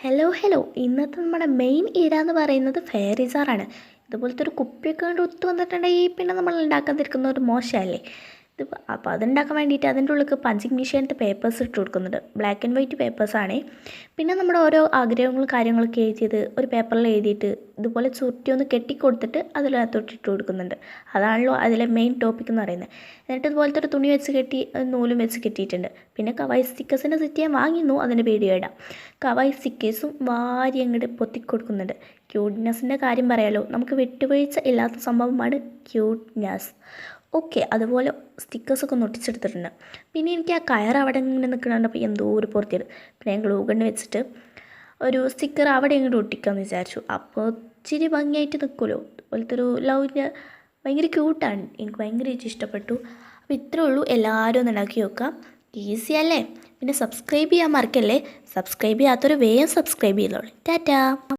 Hello hello ഇന്നത്തെ നമ്മുടെ main ഇര എന്ന് പറയുന്നത് ഫെയറിസാറാണ് ഇതുപോലത്തെ ഒരു കുപ്പിയൊക്കെ കൊണ്ട് ഒത്തു വന്നിട്ടുണ്ടെങ്കിൽ പിന്നെ നമ്മൾ ഉണ്ടാക്കാതിരിക്കുന്ന ഒരു മോശമല്ലേ? അപ്പോൾ അതുണ്ടാക്കാൻ വേണ്ടിയിട്ട് അതിന്റെ ഉള്ളിൽ പഞ്ചിങ് മെഷീനത്തെ പേപ്പേഴ്സ് ഇട്ട് കൊടുക്കുന്നുണ്ട്. ബ്ലാക്ക് ആൻഡ് വൈറ്റ് പേപ്പേഴ്സാണ് പിന്നെ നമ്മുടെ ഓരോ ആഗ്രഹങ്ങളും കാര്യങ്ങളൊക്കെ എഴുതിയത് ഒരു പേപ്പറിൽ എഴുതിയിട്ട് ഇതുപോലെ ചുരുട്ടി ഒന്ന് കെട്ടിക്കൊടുത്തിട്ട് അതിനകത്തോട്ട് ഇട്ട് കൊടുക്കുന്നുണ്ട്. അതാണല്ലോ അതിലെ മെയിൻ ടോപ്പിക് എന്ന് പറയുന്നത്. എന്നിട്ട് ഇതുപോലത്തെ ഒരു തുണി വെച്ച് കെട്ടി നൂലും വെച്ച് കെട്ടിയിട്ടുണ്ട്. പിന്നെ കവായി സ്റ്റിക്കേഴ്സിന്റെ സെറ്റ് ഞാൻ വാങ്ങിയിരുന്നു അതിന്റെ വീഡിയോ ഇടാം. കവായി സ്റ്റിക്കേഴ്സും വാരി അങ്ങോട്ട് പൊത്തിക്കൊടുക്കുന്നുണ്ട്. ക്യൂട്ട്നെസ്സിന്റെ കാര്യം പറയാലോ. നമുക്ക് വിട്ടുവീഴ്ച ഇല്ലാത്ത സംഭവമാണ് ക്യൂട്ട്നെസ് ഓക്കെ അതുപോലെ സ്റ്റിക്കേഴ്സൊക്കെ ഒന്ന് ഒട്ടിച്ചെടുത്തിട്ടുണ്ട് പിന്നെ എനിക്ക് ആ കയർ അവിടെ ഇങ്ങനെ അപ്പോൾ എന്തോ ഒരു പുറത്തിയത് പിന്നെ ഞാൻ ഗ്ലൂ ഗണ്ണ് വെച്ചിട്ട് ഒരു സ്റ്റിക്കർ അവിടെ ഇങ്ങോട്ട് ഒട്ടിക്കാമെന്ന് വിചാരിച്ചു. അപ്പോൾ ഇച്ചിരി ഭംഗിയായിട്ട് നിൽക്കുമല്ലോ അതുപോലത്തെ ഒരു ലവിന്റെ ഭയങ്കര ക്യൂട്ടാണ് എനിക്ക് ഭയങ്കരമായിട്ട് ഇഷ്ടപ്പെട്ടു. അപ്പോൾ ഇത്രേ ഉള്ളൂ. എല്ലാവരും ഒന്ന് ഉണ്ടാക്കി നോക്കാം ഈസി അല്ലേ? പിന്നെ സബ്സ്ക്രൈബ് ചെയ്യാൻ മറക്കല്ലേ? സബ്സ്ക്രൈബ് ചെയ്യാത്തൊരു വേഗം സബ്സ്ക്രൈബ് ചെയ്തോളൂ. ടാറ്റാ.